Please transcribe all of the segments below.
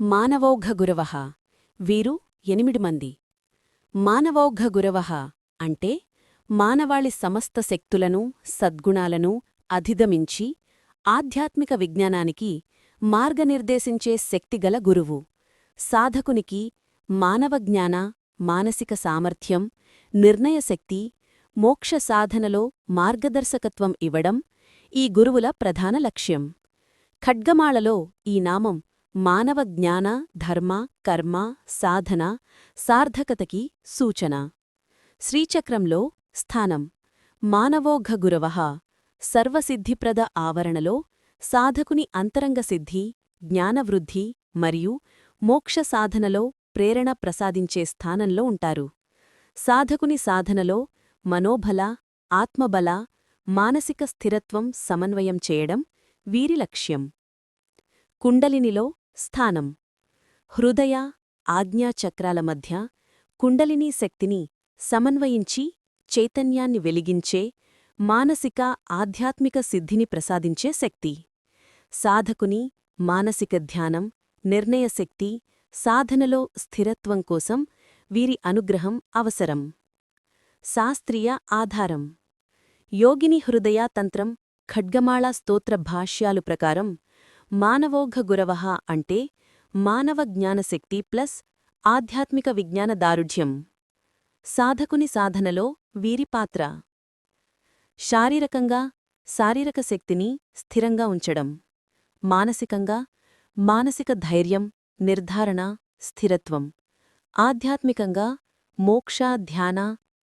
మానవౌఘగురవ. వీరు ఎనిమిది మంది. మానవౌఘగురవ అంటే మానవాళి సమస్త శక్తులను సద్గుణాలను అధిగమించి ఆధ్యాత్మిక విజ్ఞానానికి మార్గనిర్దేశించే శక్తిగల గురువు. సాధకునికి మానవజ్ఞాన మానసిక సామర్థ్యం నిర్ణయశక్తి మోక్ష సాధనలో మార్గదర్శకత్వం ఇవ్వడం ఈ గురువుల ప్రధాన లక్ష్యం. ఖడ్గమాళలో ఈ నామం మానవ జ్ఞాన ధర్మ కర్మ సాధన సార్థకతకి సూచన. శ్రీచక్రంలో స్థానం. మానవోఘగురవః సర్వసిద్ధిప్రద ఆవరణలో సాధకుని అంతరంగ సిద్ధి జ్ఞానవృద్ధి మరియు మోక్ష సాధనలో ప్రేరణ ప్రసాదించే స్థానంలో ఉంటారు. సాధకుని సాధనలో మనోబల ఆత్మబల మానసిక స్థిరత్వం సమన్వయం చేయడం వీరి లక్ష్యం. కుండలినిలో స్థానం. హృదయ ఆజ్ఞాచక్రాల మధ్య కుండలినీ శక్తిని సమన్వయించి చైతన్యాన్ని వెలిగించే మానసిక ఆధ్యాత్మిక సిద్ధిని ప్రసాదించే శక్తి. సాధకుని మానసిక ధ్యానం నిర్ణయశక్తి సాధనలో స్థిరత్వం కోసం వీరి అనుగ్రహం అవసరం. శాస్త్రీయ ఆధారం. యోగిని హృదయ తంత్రం ఖడ్గమాళ స్తోత్ర భాష్యాలు ప్రకారం మానవోఘ గురవః అంటే మానవ జ్ఞానశక్తి ప్లస్ ఆధ్యాత్మిక విజ్ఞాన దారుఢ్యం. సాధకుని సాధనలో వీరి పాత్ర శారీరకంగా శారీరక శక్తిని స్థిరంగా ఉంచడం. మానసికంగా మానసిక ధైర్యం నిర్ధారణ స్థిరత్వం. ఆధ్యాత్మికంగా మోక్ష ధ్యాన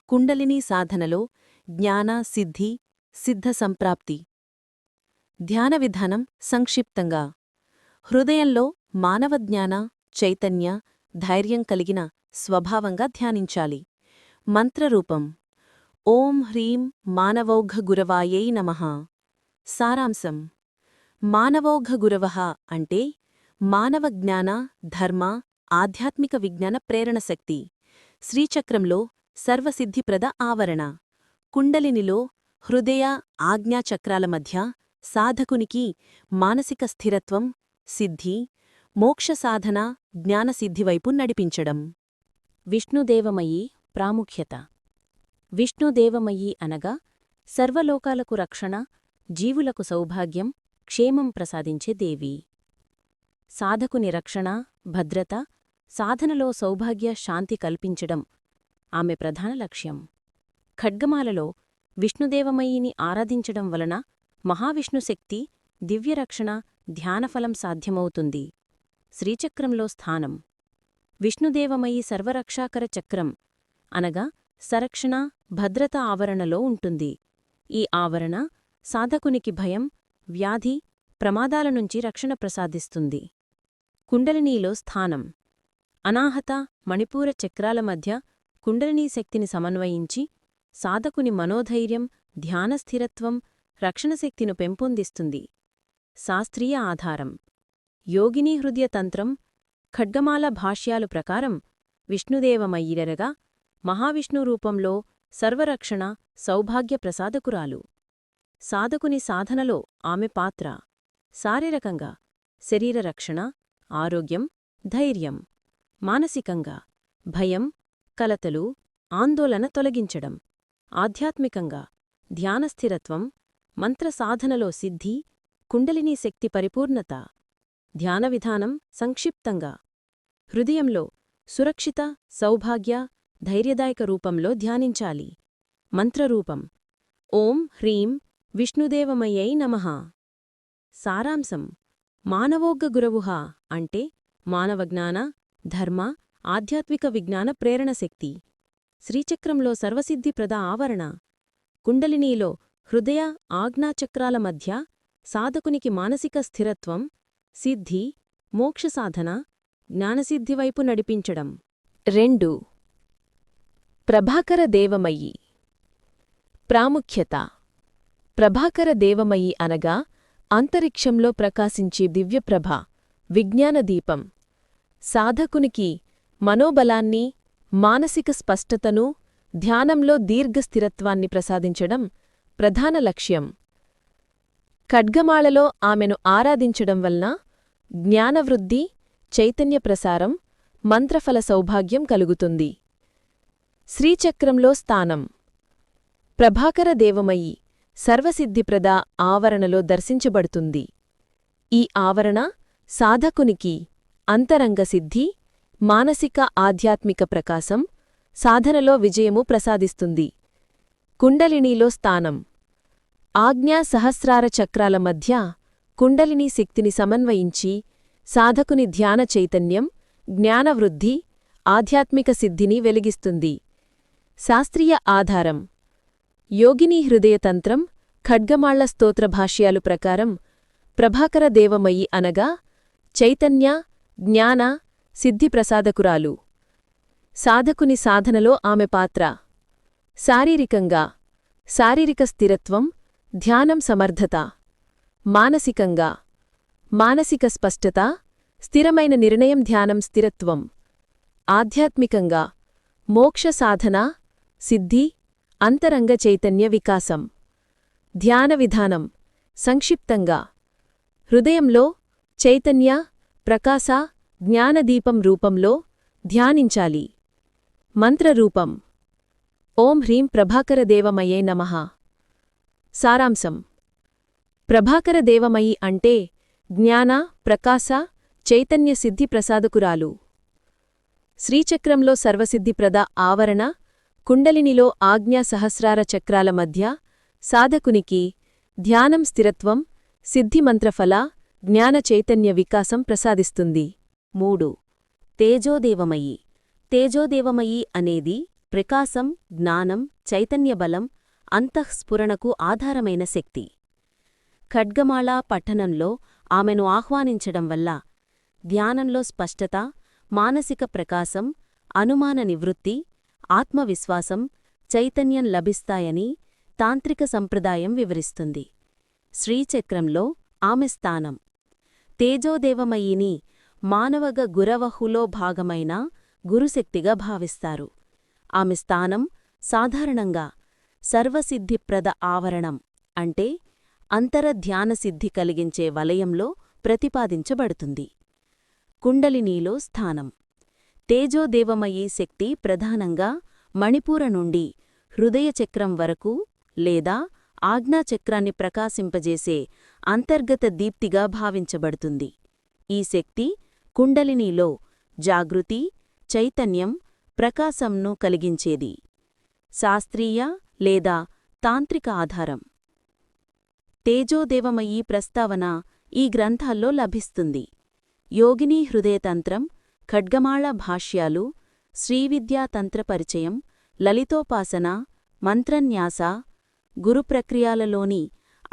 కుండలినీ సాధనలో జ్ఞాన సిద్ధి సిద్ధ సంప్రాప్తి. ధ్యాన విధానం సంక్షిప్తంగా. హృదయంలో మానవ జ్ఞాన చైతన్య ధైర్యం కలిగిన స్వభావంగా ధ్యానించాలి. మంత్రరూపం. ఓం హ్రీం మానవౌఘగురవాయై నమః. సారాంశం. మానవౌఘగురవః అంటే మానవ జ్ఞాన ధర్మ ఆధ్యాత్మిక విజ్ఞాన ప్రేరణ శక్తి. శ్రీచక్రంలో సర్వసిద్ధిప్రద ఆవరణ. కుండలినిలో హృదయ ఆజ్ఞాచక్రాల మధ్య సాధకునికి మానసిక స్థిరత్వం సిద్ధి మోక్ష సాధన జ్ఞానసిద్ధివైపు నడిపించడం. విష్ణుదేవమయీ ప్రాముఖ్యత. విష్ణుదేవమయీ అనగా సర్వలోకాలకు రక్షణ జీవులకు సౌభాగ్యం క్షేమం ప్రసాదించే దేవి. సాధకుని రక్షణ భద్రత సాధనలో సౌభాగ్య శాంతి కల్పించడం ఆమె ప్రధాన లక్ష్యం. ఖడ్గమాలలో విష్ణుదేవమయ్యిని ఆరాధించడం వలన మహావిష్ణుశక్తి దివ్యరక్షణ ధ్యానఫలం సాధ్యమవుతుంది. శ్రీచక్రంలో స్థానం. విష్ణుదేవమయి సర్వరక్షాకర చక్రం. అనగా సరక్షణ భద్రత ఆవరణలో ఉంటుంది. ఈ ఆవరణ సాధకునికి భయం వ్యాధి ప్రమాదాల నుంచి రక్షణ ప్రసాదిస్తుంది. కుండలినీలో స్థానం. అనాహత మణిపూర చక్రాల మధ్య కుండలినీ శక్తిని సమన్వయించి సాధకుని మనోధైర్యం ధ్యానస్థిరత్వం రక్షణశక్తిను పెంపొందిస్తుంది. శాస్త్రీయ ఆధారం. యోగినీ హృదయ తంత్రం ఖడ్గమాల భాష్యాలు ప్రకారం విష్ణుదేవమయ్యిరగా మహావిష్ణు రూపంలో సర్వరక్షణ సౌభాగ్య ప్రసాదకురాలు. సాధకుని సాధనలో ఆమె పాత్ర. శారీరకంగా శరీర రక్షణ ఆరోగ్యం ధైర్యం. మానసికంగా భయం కలతలు ఆందోళన తొలగించడం. ఆధ్యాత్మికంగా ధ్యానస్థిరత్వం మంత్రసాధనలో సిద్ధి కుండలినీ శక్తి పరిపూర్ణత. ధ్యాన విధానం సంక్షిప్తంగా. హృదయంలో సురక్షిత సౌభాగ్య ధైర్యదాయక రూపంలో ధ్యానించాలి. మంత్రరూపం. ఓం హ్రీం విష్ణుదేవమయ్యై నమః. సారాంశం. మానవోగ్గగురవుహ అంటే మానవజ్ఞాన ధర్మ ఆధ్యాత్మిక విజ్ఞాన ప్రేరణశక్తి శ్రీచక్రంలో సర్వసిద్ధిప్రద ఆవరణ. కుండలినీలో హృదయ ఆజ్ఞాచక్రాల మధ్య సాధకునికి మానసిక స్థిరత్వం సిద్ధి మోక్షసాధన జ్ఞానసిద్ధివైపు నడిపించడం. రెండు. ప్రభాకర దేవమయ్యి. ప్రాముఖ్యత. ప్రభాకర దేవమయి అనగా అంతరిక్షంలో ప్రకాశించే దివ్యప్రభ విజ్ఞానదీపం సాధకునికి మనోబలాన్ని మానసిక స్పష్టతను ధ్యానంలో దీర్ఘస్థిరత్వాన్ని ప్రసాదించడం ప్రధాన లక్ష్యం. ఖడ్గమాళలో ఆమెను ఆరాధించడం వలన జ్ఞానవృద్ధి చైతన్య ప్రసారం మంత్రఫల సౌభాగ్యం కలుగుతుంది. శ్రీచక్రంలో స్థానం. ప్రభాకర దేవమయి సర్వసిద్ధిప్రద ఆవరణలో దర్శించబడుతుంది. ఈ ఆవరణ సాధకునికి అంతరంగ సిద్ధి మానసిక ఆధ్యాత్మిక ప్రకాశం సాధనలో విజయము ప్రసాదిస్తుంది. కుండలినీలో స్థానం. ఆజ్ఞా సహస్రార చక్రాల మధ్య కుండలినీ శక్తిని సమన్వయించి సాధకుని ధ్యాన చైతన్యం జ్ఞానవృద్ధి ఆధ్యాత్మిక సిద్ధిని వెలిగిస్తుంది. శాస్త్రీయ ఆధారం. యోగినీ హృదయతంత్రం ఖడ్గమాళ్ళ స్తోత్ర భాష్యాలు ప్రకారం ప్రభాకర దేవమయి అనగా చైతన్య జ్ఞాన సిద్ధిప్రసాదకురాలు సాధకుని సాధనలో ఆమె పాత్ర. శారీరకంగా శారీరక స్థిరత్వం ధ్యానం సమర్థత మానసికంగా మానసిక స్పష్టత స్థిరమైన నిర్ణయం ధ్యానం స్థిరత్వం ఆధ్యాత్మికంగా మోక్ష సాధన సిద్ధి అంతరంగ చైతన్య వికాసం ధ్యాన విధానం సంక్షిప్తంగా హృదయంలో చైతన్య ప్రకాశ జ్ఞానదీపం రూపంలో ధ్యానించాలి. మంత్రరూపం ఓం హ్రీం ప్రభాకరదేవమయే నమః. సారాంశం. ప్రభాకరదేవమయి అంటే జ్ఞాన ప్రకాశ చైతన్య సిద్ధి ప్రసాదకురాలు. శ్రీచక్రంలో సర్వసిద్ధిప్రద ఆవరణ కుండలినిలో ఆజ్ఞా సహస్రార చక్రాల మధ్య సాధకునికి ధ్యానం స్థిరత్వం సిద్ధిమంత్రఫల జ్ఞాన చైతన్య వికాసం ప్రసాదిస్తుంది. మూడు. తేజోదేవమయి తేజోదేవమయి అనేది ప్రకాశం జ్ఞానం చైతన్యబలం అంతఃస్ఫురణకు ఆధారమైన శక్తి. ఖడ్గమాళ పట్టణంలో ఆమెను ఆహ్వానించడం వల్ల ధ్యానంలో స్పష్టత మానసిక ప్రకాశం అనుమాన నివృత్తి ఆత్మవిశ్వాసం చైతన్యం లభిస్తాయని తాంత్రిక సంప్రదాయం వివరిస్తుంది. శ్రీచక్రంలో ఆమె స్థానం. తేజోదేవమయిని మానవగ గురవహులో భాగమైన గురుశక్తిగా భావిస్తారు. ఆమె స్థానం సాధారణంగా సర్వసిద్ధిప్రద ఆవరణం అంటే అంతరధ్యానసిద్ధి కలిగించే వలయంలో ప్రతిపాదించబడుతుంది. కుండలినీలో స్థానం. తేజోదేవమయీ శక్తి ప్రధానంగా మణిపూర నుండి హృదయచక్రం వరకు లేదా ఆజ్ఞాచక్రాన్ని ప్రకాశింపజేసే అంతర్గత దీప్తిగా భావించబడుతుంది. ఈ శక్తి కుండలినీలో జాగృతి చైతన్యం ప్రకాశంను కలిగించేది. శాస్త్రీయ లేదా తాంత్రిక ఆధారం. తేజోదేవమయీ ప్రస్తావన ఈ గ్రంథాల్లో లభిస్తుంది. యోగినీ హృదయతంత్రం ఖడ్గమాళ భాష్యాలు శ్రీవిద్యాతంత్ర పరిచయం లలితోపాసన మంత్రన్యాస గురుప్రక్రియాలలోని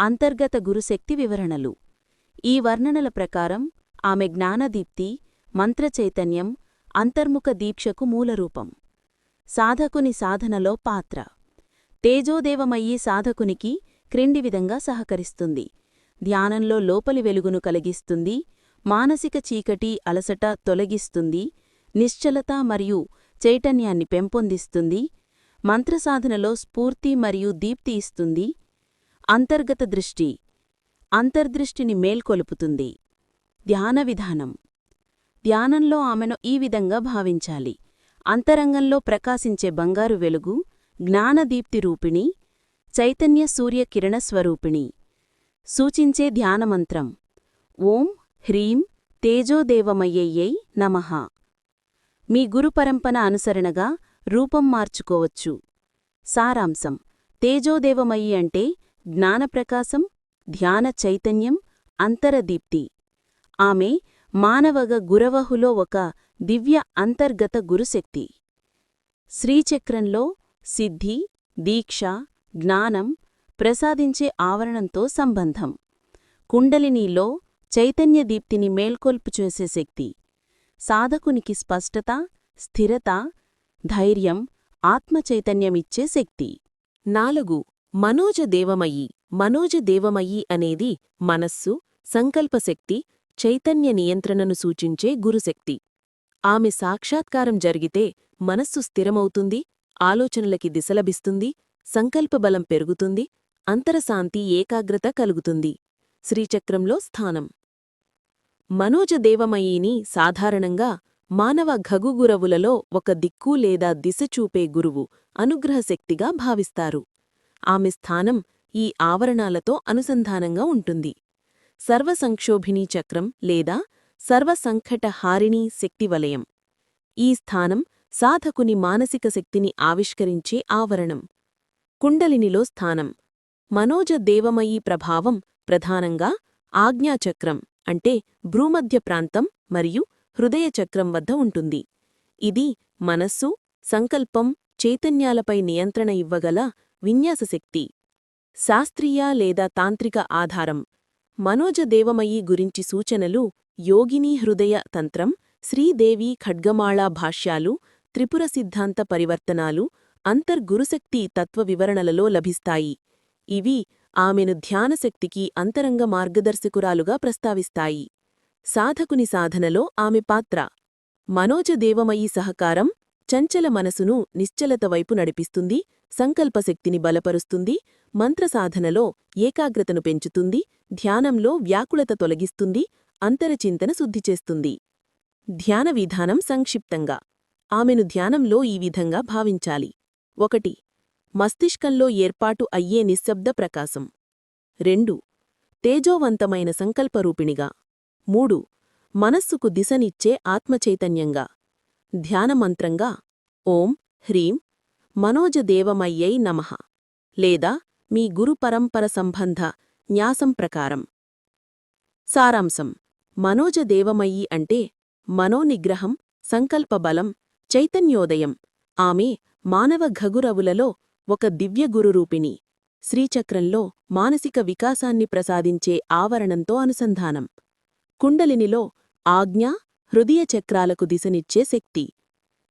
అంతర్గత గురుశక్తి వివరణలు. ఈ వర్ణనల ప్రకారం ఆమె జ్ఞానదీప్తి మంత్రచైతన్యం అంతర్ముఖ దీక్షకు మూలరూపం. సాధకుని సాధనలో పాత్ర. తేజోదేవమయ్యి సాధకునికి క్రింది విధంగా సహకరిస్తుంది. ధ్యానంలో లోపలి వెలుగును కలిగిస్తుంది. మానసిక చీకటి అలసట తొలగిస్తుంది. నిశ్చలత మరియు చైతన్యాన్ని పెంపొందిస్తుంది. మంత్రసాధనలో స్ఫూర్తి మరియు దీప్తి ఇస్తుంది. అంతర్గత దృష్టి. అంతర్దృష్టిని మేల్కొలుపుతుంది. ధ్యాన విధానం. ధ్యానంలో ఆమెను ఈ విధంగా భావించాలి. అంతరంగంలో ప్రకాశించే బంగారు వెలుగు జ్ఞానదీప్తి రూపిణి చైతన్య సూర్యకిరణ స్వరూపిణి. సూచించే ధ్యానమంత్రం. ఓం హ్రీం తేజోదేవమయ్యయ్యై నమః. మీ గురుపరంపన అనుసరణగా రూపం మార్చుకోవచ్చు. సారాంశం. తేజోదేవమయ్యి అంటే జ్ఞానప్రకాశం ధ్యాన చైతన్యం అంతరదీప్తి. ఆమె మానవగ గురవహులో ఒక దివ్య అంతర్గత గురుశక్తి. శ్రీచక్రంలో సిద్ధి దీక్ష జ్ఞానం ప్రసాదించే ఆవరణంతో సంబంధం. కుండలినీలో చైతన్యదీప్తిని మేల్కొల్పు చేసే శక్తి. సాధకునికి స్పష్టత స్థిరత ధైర్యం ఆత్మచైతన్యమిచ్చే శక్తి. నాలుగు మనోజ దేవమయి మనోజ దేవమయి అనేది మనస్సు సంకల్పశక్తి చైతన్య నియంత్రణను సూచించే గురుశక్తి. ఆమె సాక్షాత్కారం జరిగితే మనస్సు స్థిరమవుతుంది ఆలోచనలకి దిశలభిస్తుంది సంకల్పబలం పెరుగుతుంది అంతరశాంతి ఏకాగ్రత కలుగుతుంది. శ్రీచక్రంలో స్థానం. మనోజదేవమయీని సాధారణంగా మానవ ఘగుగురవులలో ఒక దిక్కు లేదా దిశ చూపే గురువు అనుగ్రహశక్తిగా భావిస్తారు. ఆమె స్థానం ఈ ఆవరణాలతో అనుసంధానంగా ఉంటుంది. సర్వసంక్షోభిణీ చక్రం లేదా సర్వసంకటహారిణీ శక్తి శక్తివలయం. ఈ స్థానం సాధకుని మానసిక శక్తిని ఆవిష్కరించే ఆవరణం. కుండలినిలో స్థానం. మనోజ దేవమయీ ప్రభావం ప్రధానంగా ఆజ్ఞాచక్రం అంటే భ్రూమధ్య ప్రాంతం మరియు హృదయచక్రం వద్ద ఉంటుంది. ఇది మనస్సు సంకల్పం చైతన్యాలపై నియంత్రణ ఇవ్వగల విన్యాసశక్తి శాస్త్రీయ లేదా తాంత్రిక ఆధారం. మనోజదేవమయి గురించి సూచనలు యోగినీ హృదయ తంత్రం శ్రీదేవి ఖడ్గమాళా భాష్యాలు త్రిపుర సిద్ధాంత పరివర్తనాలు అంతర్గురుశక్తి తత్వ వివరణలలో లభిస్తాయి. ఇవి ఆమెను ధ్యానశక్తికి అంతరంగ మార్గదర్శకురాలుగా ప్రస్తావిస్తాయి. సాధకుని సాధనలో ఆమె పాత్ర. మనోజదేవమయీ సహకారం చంచల మనసును నిశ్చలత వైపు నడిపిస్తుంది సంకల్పశక్తిని బలపరుస్తుంది మంత్రసాధనలో ఏకాగ్రతను పెంచుతుంది ధ్యానంలో వ్యాకులత తొలగిస్తుంది అంతరచింతన శుద్ధిచేస్తుంది ధ్యాన విధానం సంక్షిప్తంగా. ఆమెను ధ్యానంలో ఈ విధంగా భావించాలి. ఒకటి మస్తిష్కంలో ఏర్పాటు అయ్యే నిశ్శబ్ద ప్రకాశం. రెండు తేజోవంతమైన సంకల్పరూపిణిగా. మూడు మనస్సుకు దిశనిచ్చే ఆత్మచైతన్యంగా. ధ్యానమంత్రంగా ఓం హ్రీం మనోజదేవమయ్యై నమః లేదా మీ గురుపరంపర సంబంధ న్యాసం ప్రకారం. సారాంశం. మనోజదేవమయ్యి అంటే మనోనిగ్రహం సంకల్పబలం చైతన్యోదయం. ఆమె మానవ ఘగురవులలో ఒక దివ్యగురురూపిణి శ్రీచక్రంలో మానసిక వికాసాన్ని ప్రసాదించే ఆవరణంతో అనుసంధానం. కుండలినిలో ఆజ్ఞ హృదయ చక్రాలకు దిశనిచ్చే శక్తి.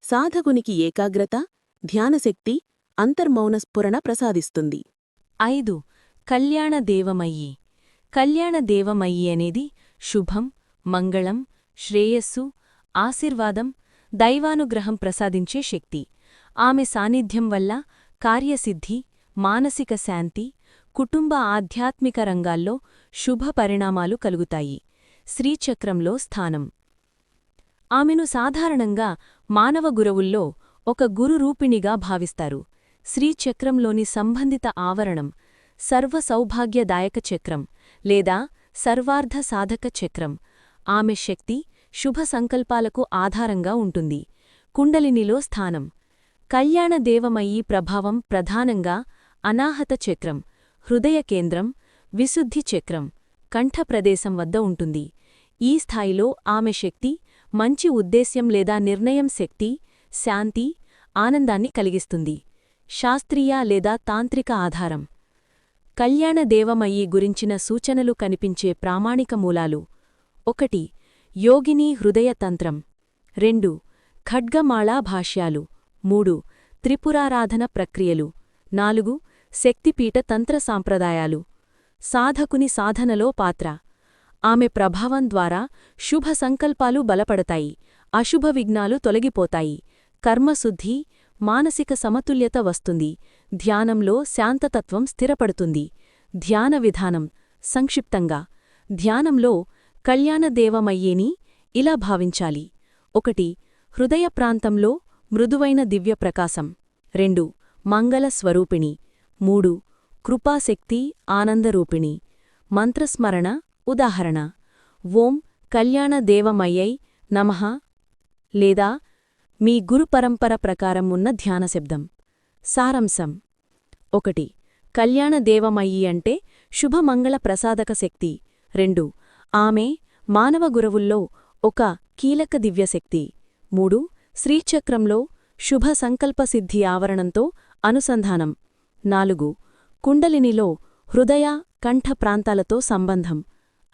సాధకునికి ఏకాగ్రత ధ్యానశక్తి అంతర్మౌనస్ఫురణ ప్రసాదిస్తుంది. ఐదు. కళ్యాణదేవమయ్యి కళ్యాణదేవమయ్యి అనేది శుభం మంగళం శ్రేయస్సు ఆశీర్వాదం దైవానుగ్రహం ప్రసాదించే శక్తి. ఆమె సాన్నిధ్యం వల్ల కార్యసిద్ధి మానసిక శాంతి కుటుంబ ఆధ్యాత్మిక రంగాల్లో శుభ పరిణామాలు కలుగుతాయి. శ్రీచక్రంలో స్థానం. ఆమెను సాధారణంగా మానవ గురువుల్లో ఒక గురురూపిణిగా భావిస్తారు. శ్రీచక్రంలోని సంబంధిత ఆవరణం సర్వ సౌభాగ్యదాయక చక్రం లేదా సర్వార్ధ సాధక చక్రం. ఆమె శక్తి శుభ సంకల్పాలకు ఆధారంగా ఉంటుంది. కుండలినిలో స్థానం. కళ్యాణదేవమయీ ప్రభావం ప్రధానంగా అనాహత చక్రం హృదయ కేంద్రం విశుద్ధి చక్రం కంఠప్రదేశం వద్ద ఉంటుంది. ఈ స్థాయిలో ఆమె శక్తి మంచి ఉద్దేశ్యం లేదా నిర్ణయం శక్తి శాంతి ఆనందాన్ని కలిగిస్తుంది. శాస్త్రీయ లేదా తాంత్రిక ఆధారం. కళ్యాణదేవమయ్యి గురించిన సూచనలు కనిపించే ప్రామాణిక మూలాలు. ఒకటి యోగిని హృదయ తంత్రం. రెండు ఖడ్గమాళా భాష్యాలు. మూడు త్రిపురారాధన ప్రక్రియలు. నాలుగు శక్తిపీఠ తంత్ర సాంప్రదాయాలు. సాధకుని సాధనలో పాత్ర. ఆమె ప్రభావం ద్వారా శుభ సంకల్పాలు బలపడతాయి అశుభ విఘ్నాలు తొలగిపోతాయి కర్మశుద్ధి మానసిక సమతుల్యత వస్తుంది ధ్యానంలో శాంతతత్వం స్థిరపడుతుంది. ధ్యాన విధానం సంక్షిప్తంగా ధ్యానంలో కళ్యాణదేవమయ్యేని ఇలా భావించాలి. ఒకటి హృదయ ప్రాంతంలో మృదువైన దివ్యప్రకాశం రెండు మంగళ స్వరూపిణి. మూడు కృపాశక్తి ఆనందరూపిణి. మంత్రస్మరణ ఉదాహరణ ఓం కళ్యాణదేవమయ్యై నమః లేదా మీ గురుపరంపర ప్రకారం ఉన్న ధ్యానశబ్దం సారాంశం ఒకటి కళ్యాణదేవమయ్యి అంటే శుభమంగళ ప్రసాదక శక్తి. రెండు ఆమె మానవ గురువుల్లో ఒక కీలక దివ్యశక్తి మూడు శ్రీచక్రంలో శుభ సంకల్పసిద్ధి ఆవరణంతో అనుసంధానం. నాలుగు కుండలినిలో హృదయ కంఠ ప్రాంతాలతో సంబంధం.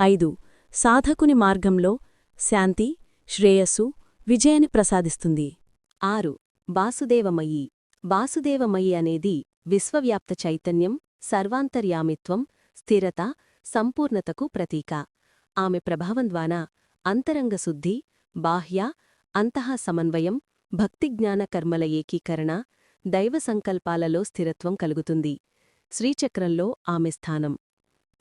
ఐదు. సాధకుని మార్గంలో శాంతి శ్రేయస్సు విజయాన్ని ప్రసాదిస్తుంది. ఆరు. వాసుదేవమయీ వాసుదేవమయి అనేది విశ్వవ్యాప్త చైతన్యం సర్వాంతర్యామిత్వం స్థిరత సంపూర్ణతకు ప్రతీక. ఆమె ప్రభావం ద్వారా అంతరంగశుద్ధి బాహ్య అంతః సమన్వయం భక్తిజ్ఞాన కర్మల ఏకీకరణ దైవ సంకల్పాలలో స్థిరత్వం కలుగుతుంది. శ్రీచక్రంలో ఆమె స్థానం.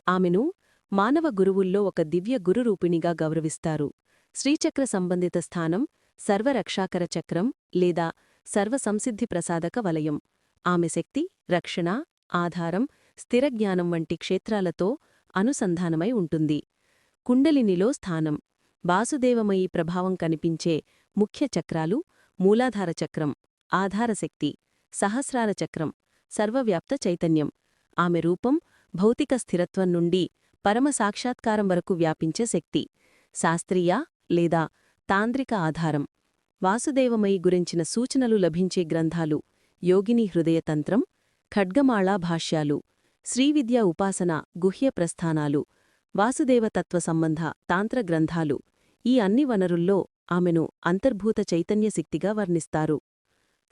ఆమెను మానవ గురువుల్లో ఒక దివ్య గురురూపిణిగా గౌరవిస్తారు. శ్రీచక్ర సంబంధిత స్థానం సర్వరక్షాకర చక్రం లేదా సర్వసంసిద్ధి ప్రసాదక వలయం. ఆమె శక్తి రక్షణ ఆధారం స్థిరజ్ఞానం వంటి క్షేత్రాలతో అనుసంధానమై ఉంటుంది. కుండలినిలో స్థానం. వాసుదేవమయీ ప్రభావం కనిపించే ముఖ్య చక్రాలు మూలాధార చక్రం ఆధారశక్తి సహస్రార చక్రం సర్వవ్యాప్త చైతన్యం. ఆమె రూపం భౌతిక స్థిరత్వం నుండి పరమ సాక్షాత్కారం వరకు వ్యాపించే శక్తి శాస్త్రీయ లేదా తాంత్రిక ఆధారం. వాసుదేవమయి గురించిన సూచనలు లభించే గ్రంథాలు యోగిని హృదయతంత్రం ఖడ్గమాళా భాష్యాలు శ్రీవిద్యా ఉపాసన గుహ్య ప్రస్థానాలు వాసుదేవతత్వ సంబంధ తాంత్ర గ్రంథాలు ఈ అన్ని వనరుల్లో ఆమెను అంతర్భూత చైతన్య శక్తిగా వర్ణిస్తారు.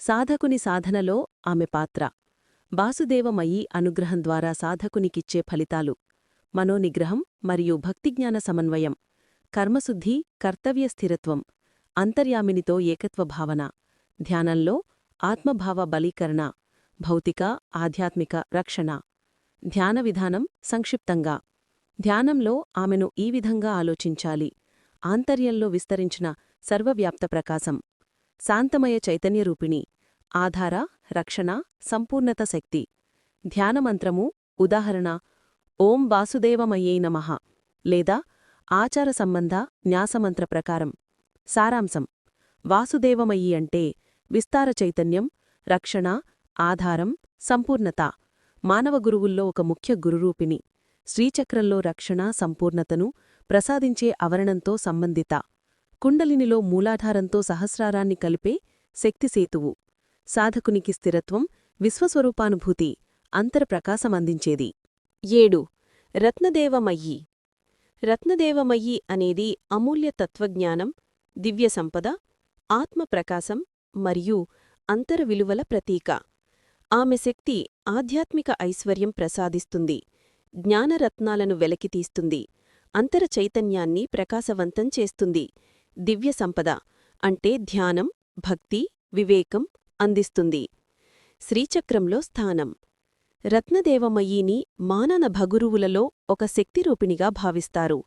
సాధకుని సాధనలో ఆమె పాత్ర. వాసుదేవమయీ అనుగ్రహం ద్వారా సాధకునికిచ్చే ఫలితాలు మనోనిగ్రహం మరియు భక్తిజ్ఞాన సమన్వయం కర్మశుద్ధి కర్తవ్య స్థిరత్వం అంతర్యామినితో ఏకత్వ భావన ధ్యానంలో ఆత్మభావ బలీకరణ భౌతిక ఆధ్యాత్మిక రక్షణ ధ్యాన విధానం సంక్షిప్తంగా. ధ్యానంలో ఆమెను ఈ విధంగా ఆలోచించాలి. ఆంతర్యంలో విస్తరించిన సర్వవ్యాప్త ప్రకాశం శాంతమయ చైతన్యరూపిణి ఆధార రక్షణ సంపూర్ణత శక్తి. ధ్యానమంత్రము ఉదాహరణ ఓం వాసుదేవమయ్యై నమః. లేదా ఆచార సంబంధ న్యాసమంత్ర ప్రకారం. సారాంశం. వాసుదేవమయ్యి అంటే విస్తార చైతన్యం రక్షణ ఆధారం సంపూర్ణత. మానవ గురువుల్లో ఒక ముఖ్య గురురూపిణి. శ్రీచక్రంలో రక్షణ సంపూర్ణతను ప్రసాదించే అవరణంతో సంబంధిత. కుండలినిలో మూలాధారంతో సహస్రారాన్ని కలిపే శక్తిసేతువు సాధకునికి స్థిరత్వం విశ్వస్వరూపానుభూతి అంతరప్రకాశమందించేది ఏడు. రత్నదేవమయ్యి. రత్నదేవమయ్యి అనేది అమూల్య తత్వజ్ఞానం దివ్య సంపద ఆత్మప్రకాశం మరియు అంతరవిలువల ప్రతీక. ఆమె శక్తి ఆధ్యాత్మిక ఐశ్వర్యం ప్రసాదిస్తుంది జ్ఞానరత్నాలను వెలకితీస్తుంది అంతర చైతన్యాన్ని ప్రకాశవంతం చేస్తుంది దివ్య సంపద అంటే ధ్యానం భక్తి వివేకం అందిస్తుంది. శ్రీచక్రంలో స్థానం. రత్నదేవమయీని మానన భగురువులలో ఒక శక్తిరూపిణిగా భావిస్తారు.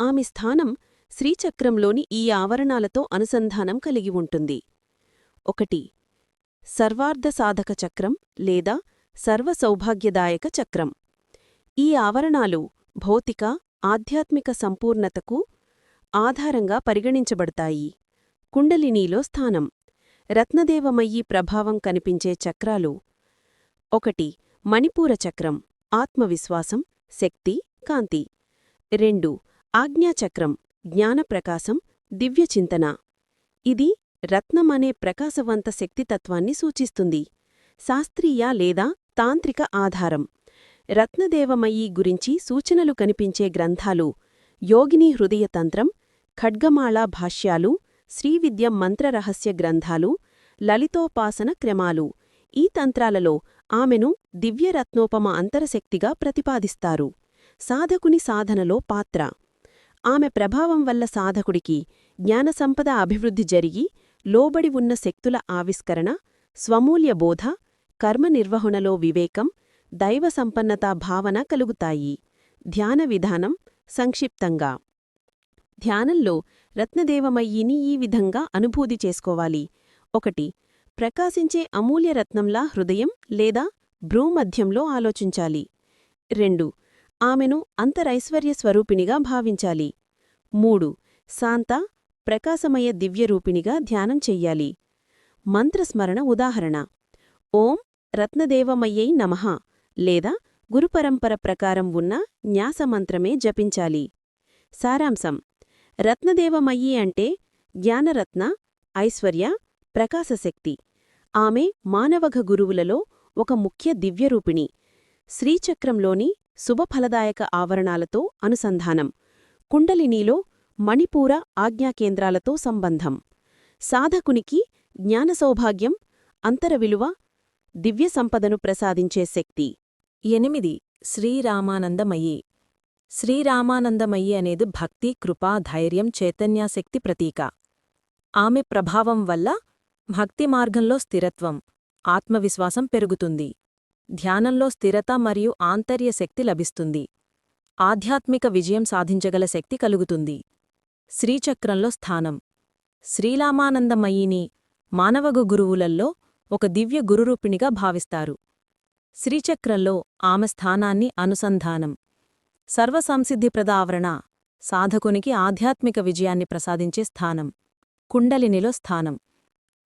ఆమె స్థానం శ్రీచక్రంలోని ఈ ఆవరణాలతో అనుసంధానం కలిగి ఉంటుంది. ఒకటి సర్వార్ధసాధక చక్రం లేదా సర్వసౌభాగ్యదాయక చక్రం. ఈ ఆవరణాలు భౌతిక ఆధ్యాత్మిక సంపూర్ణతకు ఆధారంగా పరిగణించబడతాయి. కుండలినీలో స్థానం. రత్నదేవమయ్యి ప్రభావం కనిపించే చక్రాలు. ఒకటి మణిపూర చక్రం ఆత్మవిశ్వాసం శక్తి కాంతి. రెండు ఆజ్ఞాచక్రం జ్ఞానప్రకాశం దివ్యచింతన ఇది రత్నం అనే ప్రకాశవంత శక్తితత్వాన్ని సూచిస్తుంది. శాస్త్రీయ లేదా తాంత్రిక ఆధారం. రత్నదేవమయీ గురించి సూచనలు కనిపించే గ్రంథాలు యోగిని హృదయతంత్రం ఖడ్గమాళా భాష్యాలు శ్రీవిద్య మంత్రరహస్య గ్రంథాలు లలితోపాసన క్రమాలు. ఈ తంత్రాలలో ఆమెను దివ్యరత్నోపమ అంతరశక్తిగా ప్రతిపాదిస్తారు. సాధకుని సాధనలో పాత్ర. ఆమె ప్రభావం వల్ల సాధకుడికి జ్ఞానసంపద అభివృద్ధి జరిగి లోబడి ఉన్న శక్తుల ఆవిష్కరణ స్వమూల్య బోధ కర్మ నిర్వహణలో వివేకం దైవ సంపన్నతా భావన కలుగుతాయి. ధ్యాన విధానం సంక్షిప్తంగా. ధ్యానంలో రత్నదేవమయ్యిని ఈ విధంగా అనుభూతి చేసుకోవాలి. ఒకటి ప్రకాశించే అమూల్య రత్నంలా హృదయం లేదా భ్రూమధ్యంలో ఆలోచించాలి. రెండు ఆమెను అంతరైశ్వర్య స్వరూపిణిగా భావించాలి. మూడు శాంత ప్రకాశమయ దివ్యరూపిణిగా ధ్యానం చెయ్యాలి. మంత్రస్మరణ ఉదాహరణ. ఓం రత్నదేవమయ్యై నమః లేదా గురుపరంపర ప్రకారం ఉన్న న్యాసమంత్రమే జపించాలి. సారాంశం. రత్నదేవమయ్యి అంటే జ్ఞానరత్న ఐశ్వర్య ప్రకాశశక్తి. ఆమె మానవఘ గురువులలో ఒక ముఖ్య దివ్యరూపిణి. శ్రీచక్రంలోని శుభఫలదాయక ఆవరణాలతో అనుసంధానం. కుండలినీలో మణిపూర ఆజ్ఞాకేంద్రాలతో సంబంధం. సాధకునికి జ్ఞానసౌభాగ్యం అంతరవిలువ దివ్యసంపదను ప్రసాదించే శక్తి. ఎనిమిది. శ్రీరామానందమయ్యి. శ్రీరామానందమయ్యి అనేది భక్తి కృపా ధైర్యం చైతన్యాశక్తి ప్రతీక. ఆమె ప్రభావం వల్ల భక్తి మార్గంలో స్థిరత్వం ఆత్మవిశ్వాసం పెరుగుతుంది. ధ్యానంలో స్థిరత మరియు ఆంతర్య శక్తి లభిస్తుంది. ఆధ్యాత్మిక విజయం సాధించగల శక్తి కలుగుతుంది. శ్రీచక్రంలో స్థానం. శ్రీరామానందమయిని మానవగు గురువులల్లో ఒక దివ్య గురురూపిణిగా భావిస్తారు. శ్రీచక్రంలో ఆమె స్థానాన్ని అనుసంధానం. సర్వసంసిద్ధిప్రద ఆవరణ సాధకునికి ఆధ్యాత్మిక విజయాన్ని ప్రసాదించే స్థానం. కుండలినిలో స్థానం.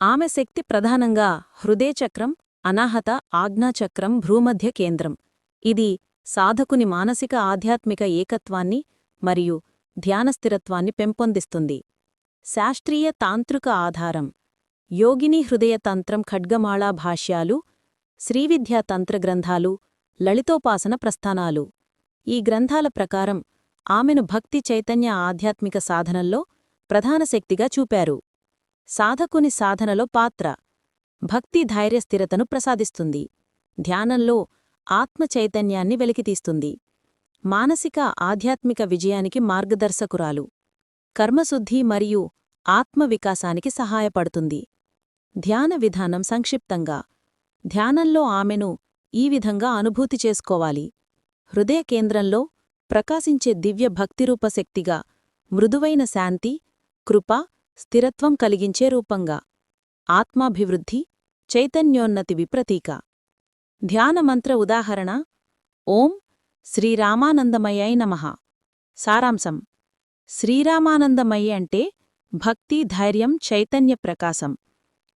ఆమె శక్తి ప్రధానంగా హృదయచక్రం అనాహత ఆజ్ఞాచక్రం భ్రూమధ్య కేంద్రం. ఇది సాధకుని మానసిక ఆధ్యాత్మిక ఏకత్వాన్ని మరియు ధ్యానస్థిరత్వాన్ని పెంపొందిస్తుంది. శాస్త్రీయ తాంత్రిక ఆధారం. యోగిని హృదయతంత్రం ఖడ్గమాళా భాష్యాలు శ్రీవిద్యా తంత్ర గ్రంథాలు లలితోపాసన ప్రస్థానాలు. ఈ గ్రంథాల ప్రకారం ఆమెను భక్తి చైతన్య ఆధ్యాత్మిక సాధనల్లో ప్రధాన శక్తిగా చూపారు. సాధకుని సాధనలో పాత్ర. భక్తి ధైర్యస్థిరతను ప్రసాదిస్తుంది. ధ్యానంలో ఆత్మ చైతన్యాన్ని వెలికితీస్తుంది. మానసిక ఆధ్యాత్మిక విజయానికి మార్గదర్శకురాలు. కర్మశుద్ధి మరియు ఆత్మవికాసానికి సహాయపడుతుంది. ధ్యాన విధానం సంక్షిప్తంగా. ధ్యానంలో ఆమెను ఈ విధంగా అనుభూతి చేసుకోవాలి. హృదయ కేంద్రంలో ప్రకాశించే దివ్య భక్తిరూప శక్తిగా మృదువైన శాంతి కృప స్థిరత్వం కలిగించే రూపంగా. ఆత్మాభివృద్ధి చైతన్యోన్నతి విప్రతీక. ధ్యానమంత్ర ఉదాహరణ ఓం శ్రీరామానందమయ్యై నమః. సారాంశం శ్రీరామానందమయ్య అంటే భక్తి ధైర్యం చైతన్య ప్రకాశం.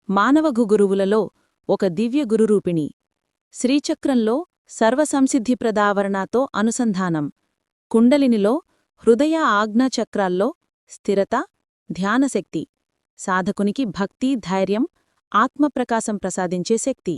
మానవగు గురువులలో ఒక దివ్య గురురూపిణి. శ్రీచక్రంలో సర్వసంసిద్ధిప్రదావరణతో అనుసంధానం. కుండలినిలో హృదయ ఆజ్ఞాచక్రాల్లో స్థిరత ధ్యానశక్తి. సాధకునికి భక్తి ధైర్యం ఆత్మప్రకాశం ప్రసాదించే శక్తి.